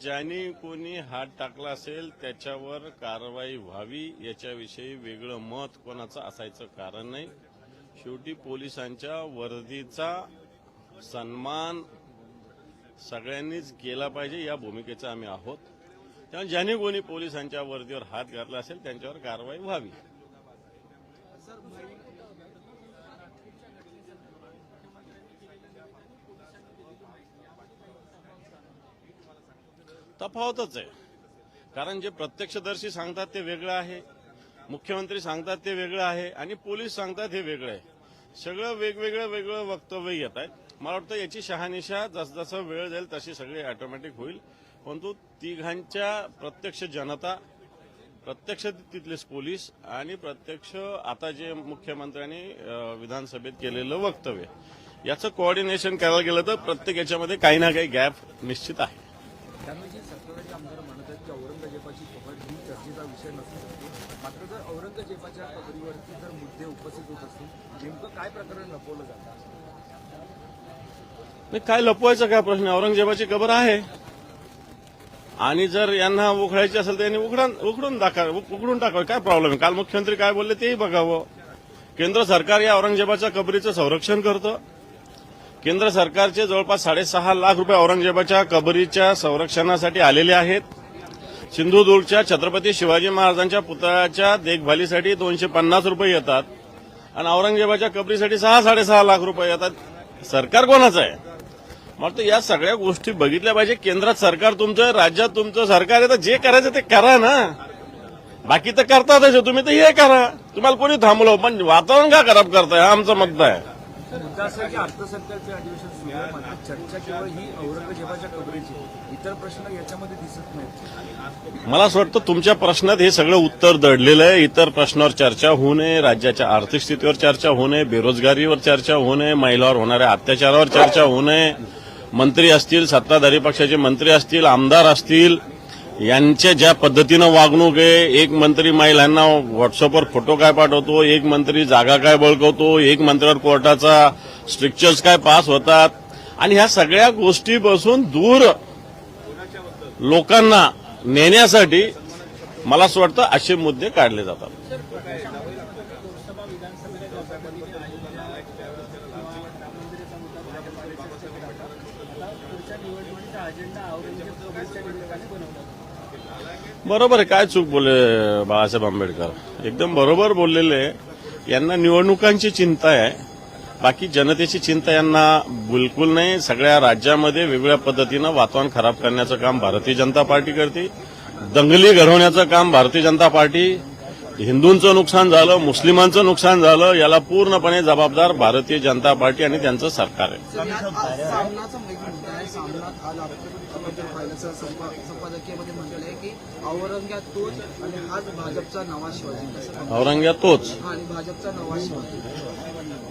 ज्याने कोणी हात टाकला असेल त्याच्यावर कारवाई व्हावी याच्याविषयी वेगळं मत कोणाचं असायचं कारण नाही. शेवटी पोलिसांच्या वर्दीचा सन्मान सगळ्यांनीच केला पाहिजे या भूमिकेचा आम्ही आहोत. त्यामुळे ज्याने कोणी पोलिसांच्या वर्दीवर हात घातला असेल त्यांच्यावर कारवाई व्हावी. तफावतच आहे. कारण जे प्रत्यक्षदर्शी सांगतात ते वेगळं आहे मुख्यमंत्री सांगतात ते वेगळं आहे आणि पोलीस सांगतात हे वेगळं आहे. सगळं वेगवेगळं वेगळं वक्तव्य येत आहेत. मला वाटतं याची शहानिशा जसजसं वेळ जाईल तशी सगळी ऑटोमॅटिक होईल. परंतु तिघांच्या प्रत्यक्ष जनता प्रत्यक्ष तिथलेच पोलीस आणि प्रत्यक्ष आता जे मुख्यमंत्र्यांनी विधानसभेत केलेलं वक्तव्य याचं कोऑर्डिनेशन करायला गेलं तर प्रत्येक याच्यामध्ये काही ना काही गॅप निश्चित आहे. त्यामुळे जे सत्ताधारी आमदार म्हणत आहेत की औरंगजेबाची कबर ही चर्चेचा विषय नसू शकतो. मात्र जर औरंगजेबाच्या कबरीवरती जर मुद्दे उपस्थित होत असतील नेमकं काय प्रकरण लपवलं जातं? काय लपवायचा काय प्रश्न? औरंगजेबाची कबर आहे. आणि जर यांना उखडायची असेल तर यांनी उघडून उघडून दाखवा उघडून टाकावं. काय प्रॉब्लेम आहे? काल मुख्यमंत्री काय बोलले तेही बघावं. केंद्र सरकार या औरंगजेबाच्या कबरीचं संरक्षण करतं. केंद्र सरकारचे जवळपास साडेसहा लाख रुपये औरंगजेबाच्या कबरीच्या संरक्षणासाठी आलेले आहेत. सिंधुदुर्गच्या छत्रपती शिवाजी महाराजांच्या पुतळ्याच्या देखभालीसाठी दोनशे पन्नास रुपये येतात आणि औरंगजेबाच्या कबरीसाठी सहा साडेसहा लाख रुपये येतात. सरकार कोणाचं आहे? मग तर या सगळ्या गोष्टी बघितल्या पाहिजे. केंद्रात सरकार तुमचं आहे, राज्यात तुमचं सरकार आहे तर जे करायचं ते करा ना. बाकी तर करतातच. तुम्ही तर हे करा. तुम्हाला कोणी थांबलो पण वातावरण का खराब करताय? हा आमचा मुद्दा आहे. मुद्दा असा की अर्थसंकल्पचे अधिवेशन सुरू आहे. मात्र चर्चा केवळ ही औरंगजेबाच्या कबरीची इतर प्रश्न याच्यामध्ये दिसत नाहीत. मला असं वाटतं तुमच्या प्रश्नात हे सगळं उत्तर दडलेलं आहे. इतर प्रश्नावर चर्चा होऊ नये राज्याच्या आर्थिक स्थितीवर चर्चा होऊ नये बेरोजगारीवर चर्चा होऊ नये महिलावर होणाऱ्या अत्याचारावर चर्चा होऊ नये. मंत्री असतील सत्ताधारी पक्षाचे मंत्री असतील आमदार असतील यांच्या ज्या पद्धतीनं वागणूक आहे एक मंत्री महिलांना व्हॉट्सअपवर फोटो काय पाठवतो एक मंत्री जागा काय बळकवतो एक मंत्र्यावर कोर्टाचा स्ट्रिक्चर्स काय पास होतात. आणि ह्या सगळ्या गोष्टीपासून दूर लोकांना नेण्यासाठी मला असं वाटतं असे मुद्दे काढले जातात. बरोबर आहे काय चूक बोलले बाळासाहेब आंबेडकर? एकदम बरोबर बोललेले. यांना निवडणुकांची चिंता आहे. बाकी जनतेची चिंता यांना बिलकुल नाही. सगळ्या राज्यामध्ये वेगवेगळ्या पद्धतीनं वातावरण खराब करण्याचं काम भारतीय जनता पार्टी करते. दंगली घडवण्याचं काम भारतीय जनता पार्टी. हिंदूंचं नुकसान झालं मुस्लिमांचं नुकसान झालं याला पूर्णपणे जबाबदार भारतीय जनता पार्टी आणि त्यांचं सरकार आहे. आज राष्ट्रपती पाहिल्याचं संपादकीयमध्ये म्हटलं आहे की तोच आणि हाच भाजपचा नवा शिवाजी. तोच? हा, आणि भाजपचा नवा शिवाजी.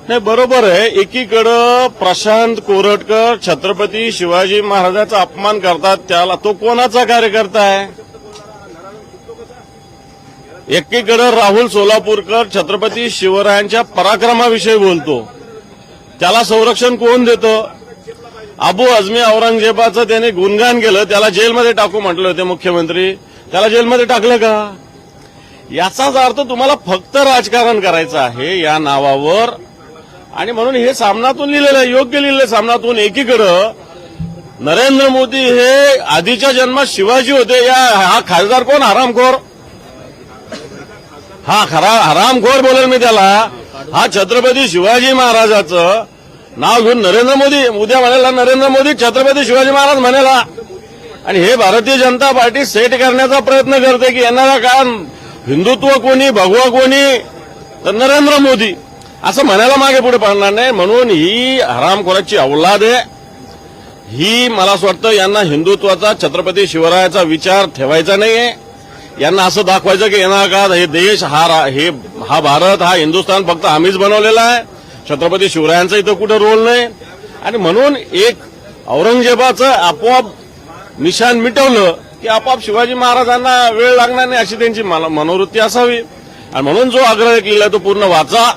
नाही बरोबर आहे. एकीकडं प्रशांत कोरटकर छत्रपती शिवाजी महाराजांचा अपमान करतात त्याला तो कोणाचा कार्यकर्ता आहे? एकीकडं राहुल सोलापूरकर छत्रपती शिवरायांच्या पराक्रमाविषयी बोलतो. त्याला संरक्षण कोण देतं? अबू अजमी औरंगजेबाचं त्याने गुणगान केलं त्याला जेलमध्ये टाकू म्हटले होते मुख्यमंत्री. त्याला जेलमध्ये टाकलं का? याचाच अर्थ तुम्हाला फक्त राजकारण करायचं आहे या नावावर. आणि म्हणून हे सामनातून लिहिलेलं आहे योग्य लिहिलेलं आहे सामनातून. एकीकडं नरेंद्र मोदी हे आधीच्या जन्मात शिवाजी होते. या हा खासदार कोण? हरामखोर हा खरा हरामखोर बोलेल मी त्याला. हा छत्रपती शिवाजी महाराजाचं नाव घेऊन नरेंद्र मोदी उद्या म्हणाला नरेंद्र मोदी छत्रपती शिवाजी महाराज म्हणाला आणि हे भारतीय जनता पार्टी सेट करण्याचा प्रयत्न करते की येणारा काळात हिंदुत्व कोणी भगवा कोणी तर नरेंद्र मोदी. असं म्हणायला मागे पुढे पडणार नाही. म्हणून ही हरामखोराची अवलाद आहे. ही मला असं वाटतं यांना हिंदुत्वाचा छत्रपती शिवरायाचा विचार ठेवायचा नाहीये. यांना असं दाखवायचं की येणार काळात हे देश हा रा- हे हा भारत हा हिंदुस्थान फक्त आम्हीच बनवलेला आहे. छत्रपती शिवरायांचा इथं कुठं रोल नाही. आणि म्हणून एक औरंगजेबाचं आपोआप निशान मिटवलं की आपोआप शिवाजी महाराजांना वेळ लागणार नाही अशी त्यांची मला- मनोवृत्ती असावी. आणि म्हणून जो आग्रह केला तो पूर्ण वाचा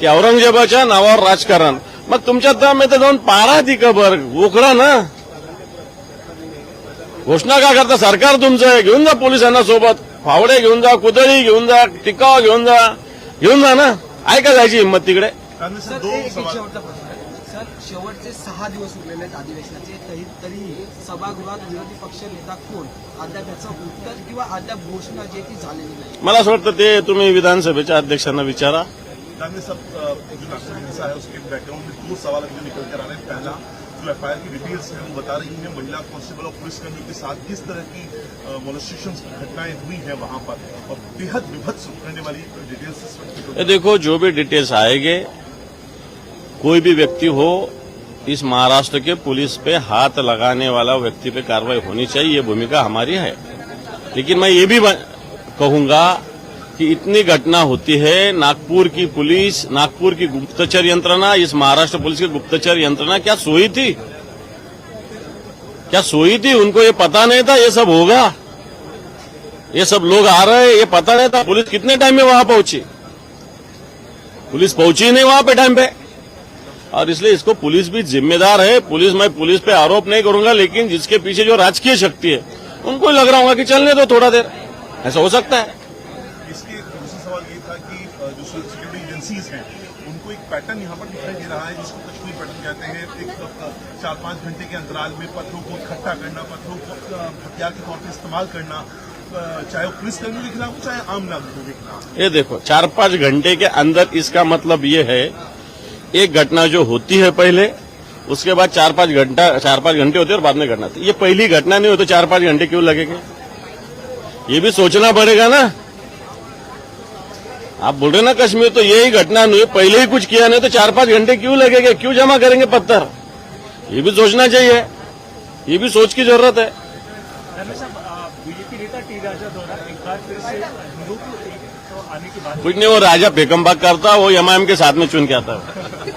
की औरंगजेबाच्या नावावर राजकारण. मग तुमच्या दम येतं जाऊन पारा ती कबर गोखरा ना. घोषणा का करता सरकार तुमचं आहे घेऊन जा पोलिसांना सोबत. फावडे घेऊन जा कुदळी घेऊन जा टिकाव घेऊन जा. घेऊन जा ना. ऐका जायची हिंमत तिकडे. सर एक एक शेवटचा प्रश्न. सर शेवटचे सहा दिवस उरलेले आहेत अधिवेशनाचे. तरी तरीही सभागृहात विरोधी पक्ष नेता कोण? अद्याप याचं उत्तर किंवा अद्याप घोषणा जी ती झालेली नाही. मला असं वाटतं ते तुम्ही विधानसभेच्या अध्यक्षांना विचारा. सब जो है उसके बैकग्राउंड में दो सवाल अभी निकल कर आ रहे हैं। पहला जो एफ़ की डिटेल्स है वो बता रही हैं महिला कांस्टेबल और पुलिसकर्मियों के साथ किस तरह की मोलिस्ट्रेशन घटनाएँ हुई हैं वहाँ पर? और बेहद विभत्स करने वाली डिटेल्स देखो जो भी डिटेल्स आएँगे कोई भी व्यक्ति हो, इस महाराष्ट्र के पुलिस पे हाथ लगाने वाला व्यक्ति पे कार्रवाई होनी चाहिए, ये भूमिका हमारी है। लेकिन मैं ये भी कहूँगा कि इतनी घटना होती है, नागपुर की पुलिस, नागपुर की गुप्तचर यंत्रणा, इस महाराष्ट्र पुलिस की गुप्तचर यंत्रणा क्या सोई थी? क्या सोई थी? उनको ये पता नहीं था, ये सब होगा ये सब लोग आ रहे हैं ये पता नहीं था, पुलिस कितने टाइम में वहाँ पहुँची? पुलिस पहुँची नहीं वहाँ पे टाइम पे। और इसलिए इसको पुलिस भी जिम्मेदार है। पुलिस मैं पुलिस पे आरोप नहीं करूँगा लेकिन जिसके पीछे जो राजकीय शक्ति है उनको लग रहा होगा कि चलने दो थोड़ा देर। ऐसा हो सकता है। इसके दूसरा सवाल ये था कि जो सिक्योरिटी एजेंसीज हैं उनको एक पैटर्न यहाँ पर दिखाई दे रहा है जिसको कश्मीर पैटर्न कहते हैं। एक चार पाँच घंटे के अंतराल में पत्थरों को इकट्ठा करना पत्थरों को हथियार के तौर पर इस्तेमाल करना चाहे वो पुलिसकर्मियों के खिलाफ हो चाहे आम नागरिकों के खिलाफ। ये देखो चार पाँच घंटे के अंदर इसका मतलब ये है एक घटना जो होती है पहले, उसके बाद चार पाँच घंटा चार पाँच घंटे होते और बाद में घटना ये पहली घटना नहीं हो तो चार पाँच घंटे क्यों लगेंगे? ये भी सोचना पड़ेगा ना। आप बोल रहे ना, कश्मीर तो यही घटना नहीं पहले ही कुछ किया नहीं तो चार पाँच घंटे क्यों लगेंगे? क्यों जमा करेंगे पत्थर? ये भी सोचना चाहिए। ये भी सोच की ज़रूरत है। बीजेपी नेता टी राजा द्वारा एक बार फिर से कुछ नहीं वो राजा बेकम करता वो एमआईएम के साथ में चुन के आता है।